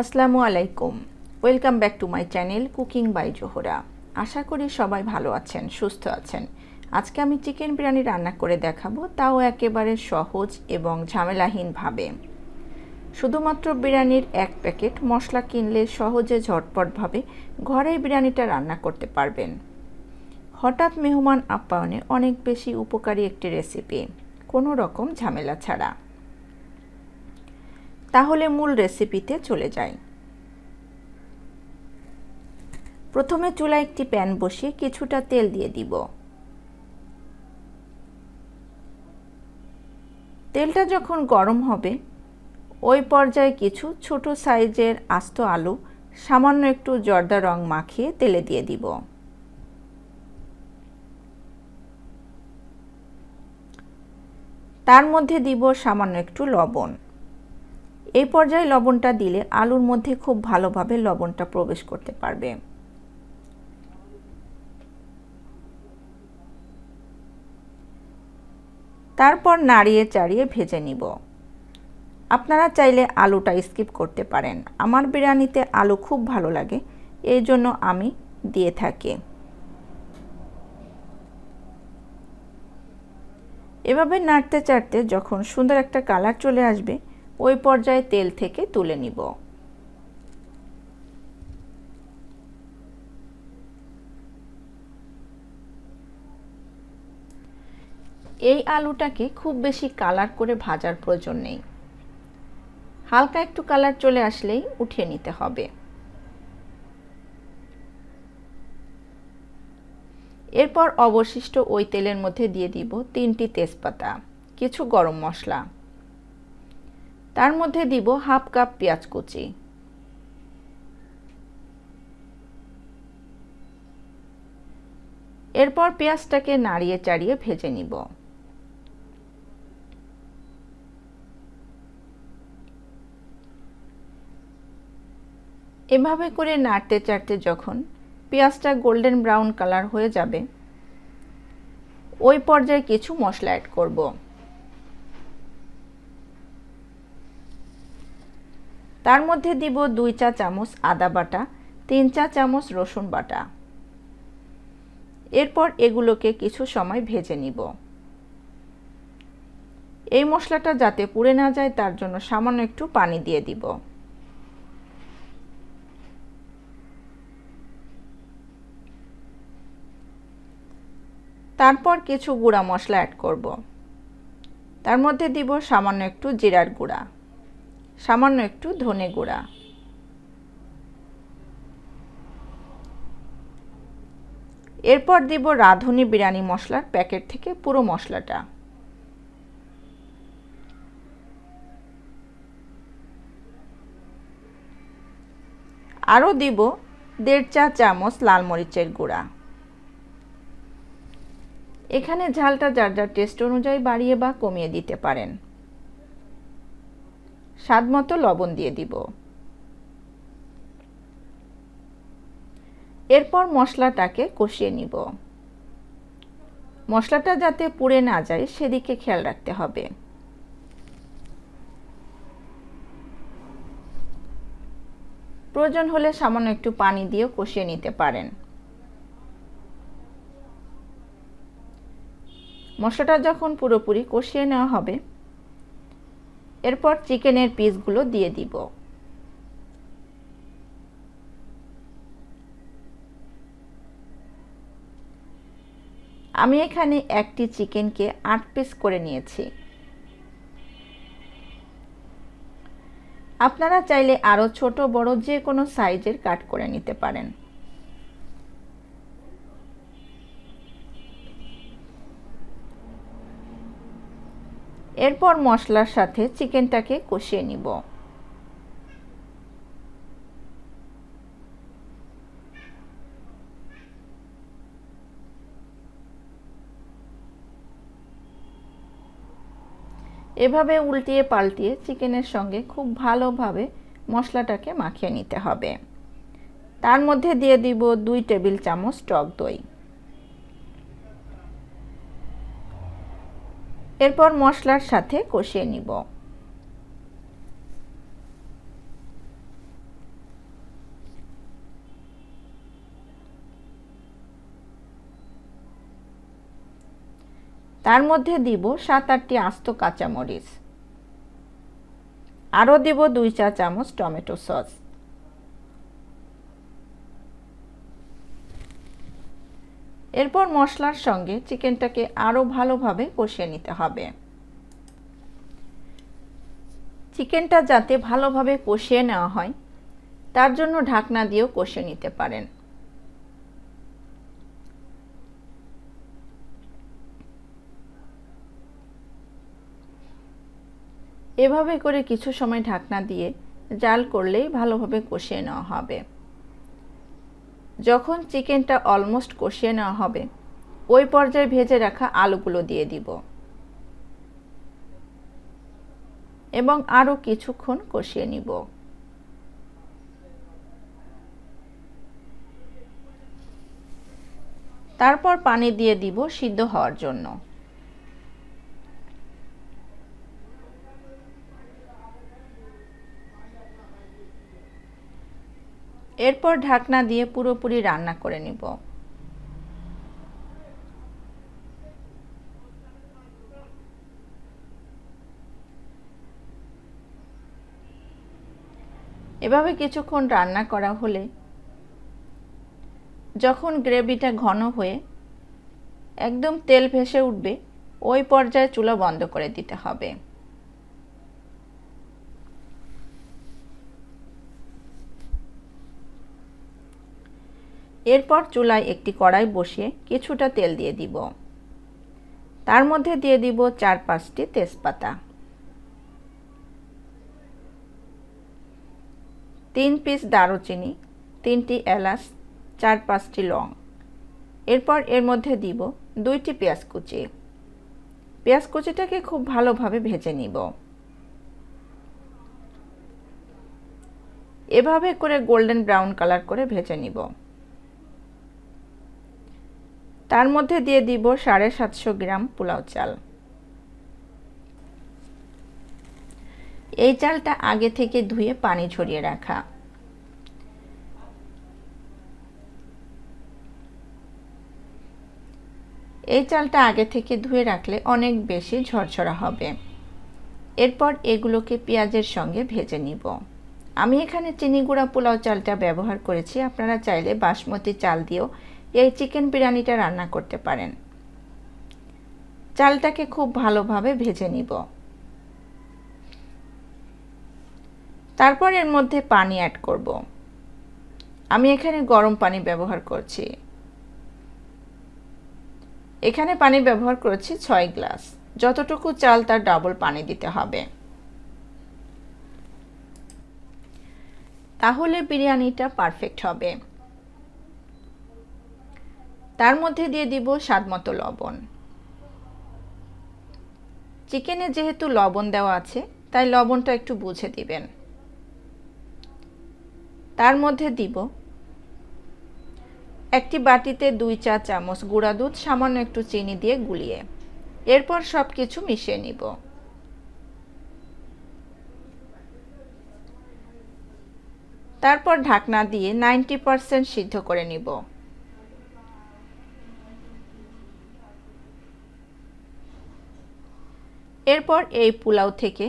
আসসালামু আলাইকুম। Welcome back to my channel cooking by Zohra আশা করি সবাই ভালো আছেন, সুস্থ আছেন। আজকে আমি চিকেন বিরিয়ানি রান্না করে দেখাবো, তাও একেবারে সহজ এবং ঝামেলাহীনভাবে। শুধুমাত্র বিরিয়ানির এক প্যাকেট মশলা কিনলে সহজে ঝটপটভাবে ঘরেই বিরিয়ানিটা রান্না করতে পারবেন। হঠাৎ মেহমান আপ্যায়নে অনেক বেশি উপকারী একটি রেসিপি কোনো রকম ঝামেলা ছাড়া। তাহলে মূল রেসিপিতে চলে যাই। প্রথমে চুলায় একটি প্যান বসিয়ে কিছুটা তেল দিয়ে দিব। তেলটা যখন গরম হবে, ওই পর্যায়ে কিছু ছোট সাইজের আস্ত আলু, সামান্য একটু জর্দা রং মাখিয়ে তেলে দিয়ে দিব। তার মধ্যে দিব সামান্য একটু লবণ। এই পর্যায়ে লবণটা দিলে আলুর মধ্যে খুব ভালোভাবে লবণটা প্রবেশ করতে পারবে। তারপর নাড়িয়ে চাড়িয়ে ভেজে নিব। আপনারা চাইলে আলুটা স্কিপ করতে পারেন। আমার বিরিয়ানিতে আলু খুব ভালো লাগে, এই জন্য আমি দিয়ে থাকি। এভাবে নাড়তে চাড়তে যখন সুন্দর একটা কালার চলে আসবে ওই পর্যায়ে তেল থেকে তুলে নিব। এই আলুটাকে খুব বেশি কালার করে ভাজার প্রয়োজন নেই। হালকা একটু কালার চলে আসলেই উঠিয়ে নিতে হবে। এরপর অবশিষ্ট ওই তেলের মধ্যে দিয়ে দিব তিনটি তেজপাতা, কিছু গরম মশলা। তার মধ্যে দিব হাফ কাপ পেঁয়াজ কুচি। এরপর পেঁয়াজটাকে নাড়িয়ে চাড়িয়ে ভেজে নিব। এভাবে করে নাড়তে চাড়তে যখন পেঁয়াজটা গোল্ডেন ব্রাউন কালার হয়ে যাবে, ওই পর্যায়ে কিছু মশলা অ্যাড করব। তার মধ্যে দিব দুই চা চামচ আদা বাটা, তিন চা চামচ রসুন বাটা। এরপর এগুলোকে কিছু সময় ভেজে নিব। এই মশলাটা যাতে পুড়ে না যায়, তার জন্য সামান্য একটু পানি দিয়ে দিব। তারপর কিছু গুঁড়া মশলা অ্যাড করব। তার মধ্যে দিব সামান্য একটু জিরার গুঁড়া। সামান্য একটু ধনে গুঁড়া। এরপর দিব রাঁধুনি বিরিয়ানি মশলার প্যাকেট থেকে পুরো মশলাটা। আরও দিব দেড় চা চামচ লাল মরিচের গুঁড়া। এখানে ঝালটা যার যার টেস্ট অনুযায়ী বাড়িয়ে বা কমিয়ে দিতে পারেন। স্বাদ মতো লবণ দিয়ে দিব। এরপর মশলাটাকে কষিয়ে নিব। মশলাটা যাতে পুড়ে না যায়, সেদিকে খেয়াল রাখতে হবে। প্রয়োজন হলে সামান্য একটু পানি দিয়েও কষিয়ে নিতে পারেন। মশলাটা যখন পুরোপুরি কষিয়ে নেওয়া হবে এরপর চিকেনের পিসগুলো দিয়ে দিব। আমি এখানে একটি চিকেনকে আট পিস করে নিয়েছি। আপনারা চাইলে আরও ছোট, বড় যে কোনো সাইজের কাট করে নিতে পারেন। এরপর মশলার সাথে চিকেনটাকে কষিয়ে নিব। এভাবে উল্টিয়ে পাল্টিয়ে চিকেনের সঙ্গে খুব ভালোভাবে মশলাটাকে মাখিয়ে নিতে হবে। তার মধ্যে দিয়ে দিব দুই টেবিল চামচ টক দই। এরপর মশলার সাথে কষিয়ে নিব। তার মধ্যে দিব সাত আটটি আস্ত কাঁচামরিচ। আরও দেব দুই চা চামচ টমেটো সস। এরপর মশলার সঙ্গে চিকেনটাকে আরও ভালোভাবে কষিয়ে নিতে হবে। চিকেনটা যাতে ভালোভাবে কষিয়ে নেওয়া হয়, তার জন্য ঢাকনা দিয়েও কষিয়ে নিতে পারেন। এভাবে করে কিছু সময় ঢাকনা দিয়ে জাল করলেই ভালোভাবে কষিয়ে নেওয়া হবে। যখন চিকেনটা অলমোস্ট কষিয়ে নেওয়া হবে, ওই পর্যায়ে ভেজে রাখা আলুগুলো দিয়ে দিব। এবং আরও কিছুক্ষণ কষিয়ে নিব। তারপর পানি দিয়ে দিব সিদ্ধ হওয়ার জন্য। এরপর ঢাকনা দিয়ে পুরোপুরি রান্না করে নিব। এভাবে কিছুক্ষণ রান্না করা হলে যখন গ্রেভিটা ঘন হয়ে একদম তেল ভেসে উঠবে, ওই পর্যায়ে চুলা বন্ধ করে দিতে হবে। এরপর চুলায় একটি কড়াই বসিয়ে কিছুটা তেল দিয়ে দিব। তার মধ্যে দিয়ে দিব চার পাঁচটি তেজপাতা। তিন পিস দারুচিনি, তিনটি এলাচ, চার পাঁচটি লং। এরপর এর মধ্যে দিব দুইটি পেঁয়াজ কুচি। পেঁয়াজ কুচিটাকে খুব ভালোভাবে ভেজে নিব। এভাবে করে গোল্ডেন ব্রাউন কালার করে ভেজে নিব। তার মধ্যে দিয়ে দিব সাড়ে সাতশো গ্রাম পোলাও চাল। এই চালটা আগে থেকে ধুয়ে পানি ঝরিয়ে রাখা। এই চালটা আগে থেকে ধুয়ে রাখলে অনেক বেশি ঝরঝরা হবে। এরপর এগুলোকে পেঁয়াজের সঙ্গে ভেজে নিব। আমি এখানে চিনি গুঁড়া পোলাও চালটা ব্যবহার করেছি, আপনারা চাইলে বাসমতি চাল দিয়েও এই চিকেন বিরিয়ানিটা রান্না করতে পারেন। চালটাকে খুব ভালোভাবে ভেজে নিব। তারপর এর মধ্যে পানি অ্যাড করব। আমি এখানে গরম পানি ব্যবহার করছি। এখানে পানি ব্যবহার করেছি ছয় গ্লাস। যতটুকু চাল তার ডাবল পানি দিতে হবে। তাহলে বিরিয়ানিটা পারফেক্ট হবে। তার মধ্যে দিয়ে দিব স্বাদ মতো লবণ। চিকেনে যেহেতু লবণ দেওয়া আছে, তাই লবণটা একটু বুঝে দিবেন। তার মধ্যে দিব একটি বাটিতে দুই চা চামচ গুঁড়া দুধ, সামান্য একটু চিনি দিয়ে গুলিয়ে। এরপর সব কিছু মিশিয়ে নিব। তারপর ঢাকনা দিয়ে নাইনটি পারসেন্ট সিদ্ধ করে নিব। এরপর এই পোলাও থেকে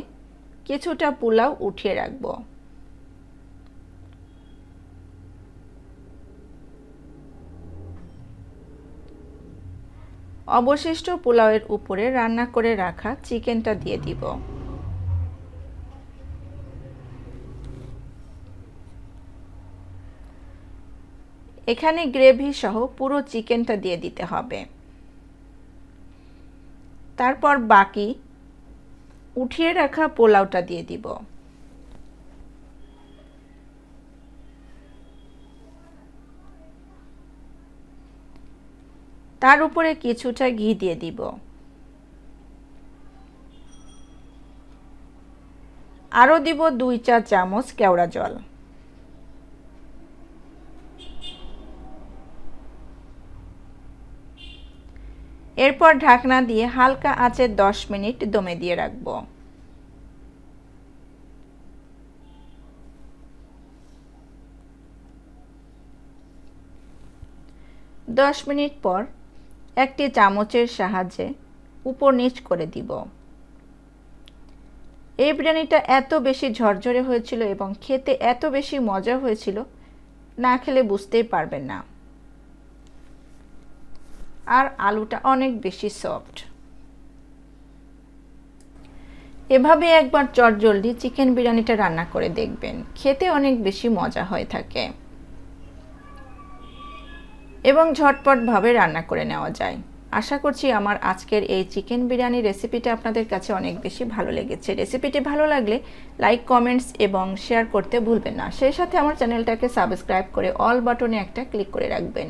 কিছুটা পোলাও উঠিয়ে রাখব। অবশিষ্ট পোলাওয়ের উপরে রান্না করে রাখা চিকেনটা দিয়ে দিব। এখানে গ্রেভি সহ পুরো চিকেনটা দিয়ে দিতে হবে। তারপর বাকি উঠিয়ে রাখা পোলাওটা দিয়ে দিব। তার উপরে কিছুটা ঘি দিয়ে দিব। আরও দিব দুই চা চামচ কেওড়া জল। এরপর ঢাকনা দিয়ে হালকা আঁচে দশ মিনিট দমে দিয়ে রাখব। দশ মিনিট পর একটি চামচের সাহায্যে উপর নিচ করে দিব। এই বিরিয়ানিটা এত বেশি ঝরঝরে হয়েছিল এবং খেতে এত বেশি মজা হয়েছিল, না খেলে বুঝতেই পারবেন না। আর আলুটা অনেক বেশি সফট। এভাবে একবার চটজলদি চিকেন বিরিয়ানিটা রান্না করে দেখবেন। খেতে অনেক বেশি মজা হয়ে থাকে। এবং ঝটপটভাবে রান্না করে নেওয়া যায়। আশা করছি আমার আজকের এই চিকেন বিরিয়ানি রেসিপিটা আপনাদের কাছে অনেক বেশি ভালো লেগেছে। রেসিপিটি ভালো লাগলে লাইক, কমেন্টস এবং শেয়ার করতে ভুলবেন না। সেই সাথে আমার চ্যানেলটাকে সাবস্ক্রাইব করে অল বাটনে একটা ক্লিক করে রাখবেন।